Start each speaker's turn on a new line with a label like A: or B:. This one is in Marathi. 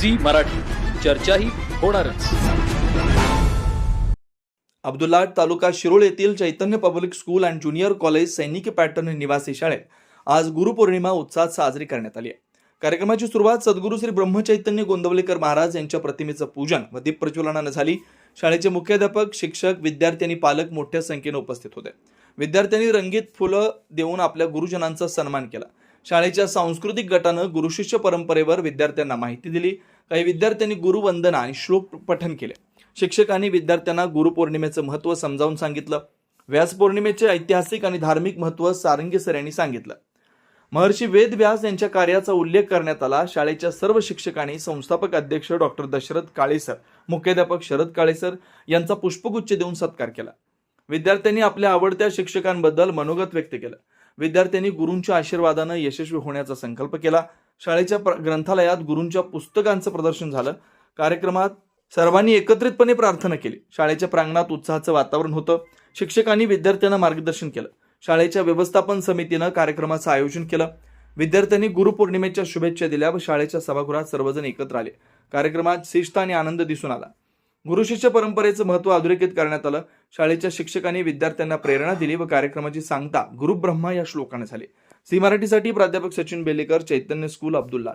A: झी मराठी. चर्चाही होणारच.
B: अब्दुल्ला तालुका शिरोळ येथील Chaitanya public school and junior college सैनिक पॅटर्न निवासी शाळेत आज गुरुपौर्णिमा उत्साहात साजरी करण्यात आली आहे. कार्यक्रमाची सुरुवात सद्गुरू श्री ब्रह्मचैतन्य गोंदवलेकर महाराज यांच्या प्रतिमेचं पूजन व दीप प्रज्वलनानं झाली. शाळेचे मुख्याध्यापक शिक्षक विद्यार्थी आणि पालक मोठ्या संख्येने उपस्थित होते. विद्यार्थ्यांनी रंगीत फुलं देऊन आपल्या गुरुजनांचा सन्मान केला. शाळेच्या सांस्कृतिक गटानं गुरुशिष्य परंपरेवर विद्यार्थ्यांना माहिती दिली. काही विद्यार्थ्यांनी गुरुवंदना आणि श्लोक पठन केले. शिक्षकांनी विद्यार्थ्यांना गुरुपौर्णिमेचं महत्त्व समजावून सांगितलं. व्यास पौर्णिमेचे ऐतिहासिक आणि धार्मिक महत्त्व सारंगी सर यांनी सांगितलं. महर्षी वेद व्यास यांच्या कार्याचा उल्लेख करण्यात आला. शाळेच्या सर्व शिक्षकांनी संस्थापक अध्यक्ष डॉक्टर दशरथ काळेसर मुख्याध्यापक शरद काळेसर यांचा पुष्पगुच्छ देऊन सत्कार केला. विद्यार्थ्यांनी आपल्या आवडत्या शिक्षकांबद्दल मनोगत व्यक्त केलं. विद्यार्थ्यांनी गुरूंच्या आशीर्वादानं यशस्वी होण्याचा संकल्प केला. शाळेच्या प्र- ग्रंथालयात गुरूंच्या पुस्तकांचं प्रदर्शन झालं. कार्यक्रमात सर्वांनी एकत्रितपणे प्रार्थना केली. शाळेच्या प्रांगणात उत्साहाचं वातावरण होतं. शिक्षकांनी विद्यार्थ्यांना मार्गदर्शन केलं. शाळेच्या व्यवस्थापन समितीनं कार्यक्रमाचं आयोजन केलं. विद्यार्थ्यांनी गुरुपौर्णिमेच्या शुभेच्छा दिल्या व शाळेच्या सभागृहात सर्वजण एकत्र आले. कार्यक्रमात शिस्त आणि आनंद दिसून आला. गुरुशिष्य परंपरेचं महत्त्व अधोरेखित करण्यात आलं. शाळेच्या शिक्षकांनी विद्यार्थ्यांना प्रेरणा दिली व कार्यक्रमाची सांगता गुरुब्रह्मा या श्लोकाने झाली. सी मराठीसाठी प्राध्यापक सचिन बेलेकर चैतन्य स्कूल अब्दुल्ला.